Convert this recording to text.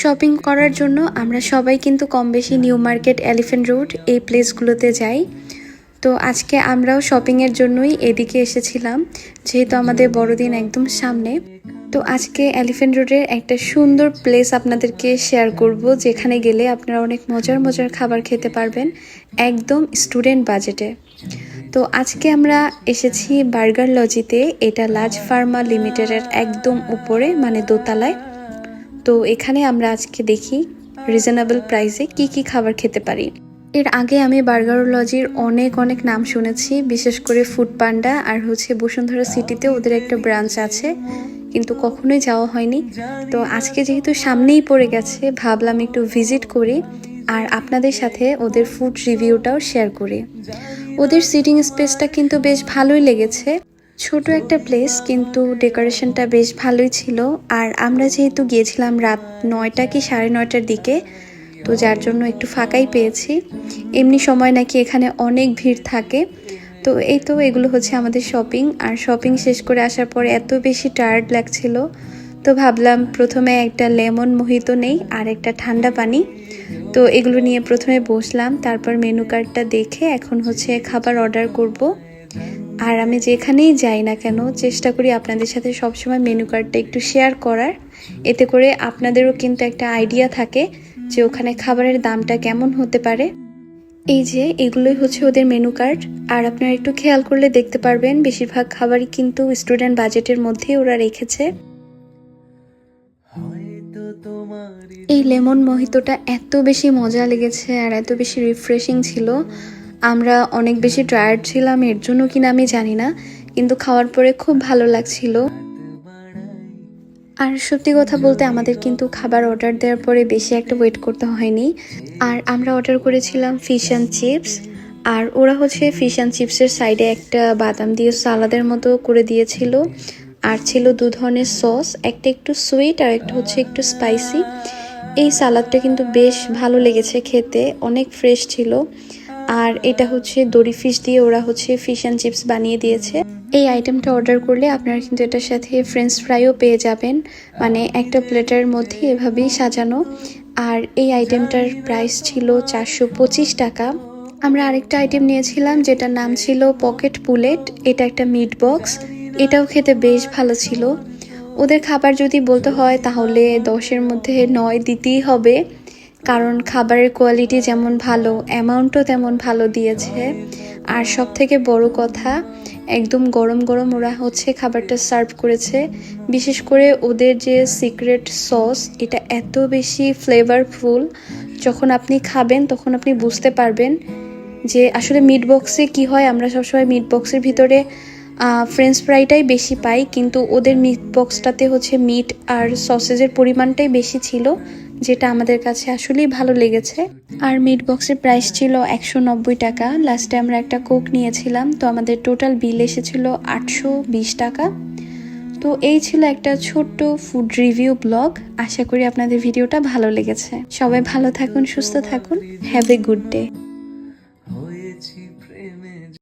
Shopping করার জন্য আমরা সবাই কিন্তু কম বেশি নিউ মার্কেট এলিফেন্ট রোড এই প্লেসগুলোতে যাই। তো আজকে আমরাও শপিংয়ের জন্যই এদিকে এসেছিলাম, যেহেতু আমাদের বড়দিন একদম সামনে। তো আজকে এলিফেন্ট রোডের একটা সুন্দর প্লেস আপনাদেরকে শেয়ার করব, যেখানে গেলে আপনারা অনেক মজার মজার খাবার খেতে পারবেন, একদম স্টুডেন্ট বাজেটে তো আজকে আমরা এসেছি বার্গার লজিতে, এটা লাজ ফার্মা লিমিটেডের একদম উপরে মানে দোতলায়। তো এখানে আমরা আজকে দেখি রিজনেবল প্রাইসে কি কি খাবার খেতে পারি। এর আগে আমি বার্গার লজির অনেক অনেক নাম শুনেছি, বিশেষ করে ফুড পান্ডা আর হচ্ছে বসুন্ধরা সিটিতে ওদের একটা ব্রাঞ্চ আছে, কিন্তু কখনোই যাওয়া হয়নি। তো আজকে যেহেতু সামনেই পড়ে গেছে, ভাবলাম একটু ভিজিট করি আর আপনাদের সাথে ওদের ফুড রিভিউটাও শেয়ার করি। ওদের সিটিং স্পেসটা কিন্তু বেশ ভালোই লেগেছে। ছোট একটা প্লেস কিন্তু ডেকোরেশনটা বেশ ভালোই ছিল। আর আমরা যেহেতু গিয়েছিলাম রাত নয়টা কি সাড়ে নয়টার দিকে, তো যার জন্য একটু ফাঁকাই পেয়েছি। এমনি সময় নাকি এখানে অনেক ভিড় থাকে। তো এই তো এগুলো হচ্ছে আমাদের শপিং আর শপিং শেষ করে আসার পরে এত বেশি টায়ার্ড লাগছিল। তো ভাবলাম প্রথমে একটা লেমন মোহিত নেই আর একটা ঠান্ডা পানি। তো এগুলো নিয়ে প্রথমে বসলাম, তারপর মেনু কার্ডটা দেখে এখন হচ্ছে খাবার অর্ডার করব। আর আমি যেখানেই যাই না কেন, চেষ্টা করি আপনাদের সাথে সবসময় মেনু কার্ডটা একটু শেয়ার করার। এতে করে আপনাদেরও কিন্তু একটা আইডিয়া থাকে যে ওখানে খাবারের দামটা কেমন হতে পারে। এই যে, এগুলোই হচ্ছে ওদের মেনু কার্ড। আর আপনারা একটু খেয়াল করলে দেখতে পারবেন, বেশিরভাগ খাবারই কিন্তু স্টুডেন্ট বাজেটের মধ্যেই ওরা রেখেছে। এই লেমন মোহিতোটা এত বেশি মজা লেগেছে আর এত বেশি রিফ্রেশিং ছিল। আমরা অনেক বেশি টায়ার্ড ছিলাম, এর জন্য কিনা আমি জানি না, কিন্তু খাওয়ার পরে খুব ভালো লাগছিল। আর সত্যি কথা বলতে আমাদের কিন্তু খাবার অর্ডার দেওয়ার পরে বেশি একটা ওয়েট করতে হয়নি। আর আমরা অর্ডার করেছিলাম ফিশ অ্যান্ড চিপস আর ওরা হচ্ছে ফিশ অ্যান্ড চিপসের সাইডে একটা বাদাম দিয়ে সালাদের মতো করে দিয়েছিল। আর ছিল দু ধরনের সস, একটা একটু সুইট আর একটা হচ্ছে একটু স্পাইসি এই সালাদটা কিন্তু বেশ ভালো লেগেছে খেতে, অনেক ফ্রেশ ছিল। আর এটা হচ্ছে দড়ি ফিশ দিয়ে ওরা হচ্ছে ফিশ অ্যান্ড চিপস বানিয়ে দিয়েছে। এই আইটেমটা অর্ডার করলে আপনারা কিন্তু এটার সাথে ফ্রেঞ্চ ফ্রাইও পেয়ে যাবেন। মানে একটা প্লেটের মধ্যে এভাবেই সাজানো। আর এই আইটেমটার প্রাইস ছিল চারশো পঁচিশ টাকা। আমরা আরেকটা আইটেম নিয়েছিলাম, যেটার নাম ছিল পকেট পুলেট এটা একটা মিট বক্স এটাও খেতে বেশ ভালো ছিল। ওদের খাবার যদি বলতে হয়, তাহলে দশের মধ্যে নয় দিতেই হবে। কারণ খাবারের কোয়ালিটি যেমন ভালো অ্যামাউন্টও তেমন ভালো দিয়েছে। আর সব থেকে বড় কথা, একদম গরম গরম ওরা হচ্ছে খাবারটা সার্ভ করেছে। বিশেষ করে ওদের যে সিক্রেট সস এটা এত বেশি ফ্লেভারফুল যখন আপনি খাবেন, তখন আপনি বুঝতে পারবেন যে আসলে মিট বক্সে কি হয়। আমরা সবসময় মিট বক্সের ভিতরে ফ্রেঞ্চ ফ্রাইটাই বেশি পাই, কিন্তু ওদের মিট বক্সটাতে হচ্ছে মিট আর সসেজের পরিমাণটাই বেশি ছিল, যেটা আমাদের কাছে আসলেই ভালো লেগেছে। আর মিট বক্সের প্রাইস ছিল একশো নব্বই টাকা। লাস্টে আমরা একটা কোক নিয়েছিলাম, তো আমাদের টোটাল বিল এসেছিল আটশো বিশ টাকা। তো এই ছিল একটা ছোট্ট ফুড রিভিউ ব্লগ আশা করি আপনাদের ভিডিওটা ভালো লেগেছে। সবাই ভালো থাকুন, সুস্থ থাকুন। Have a good day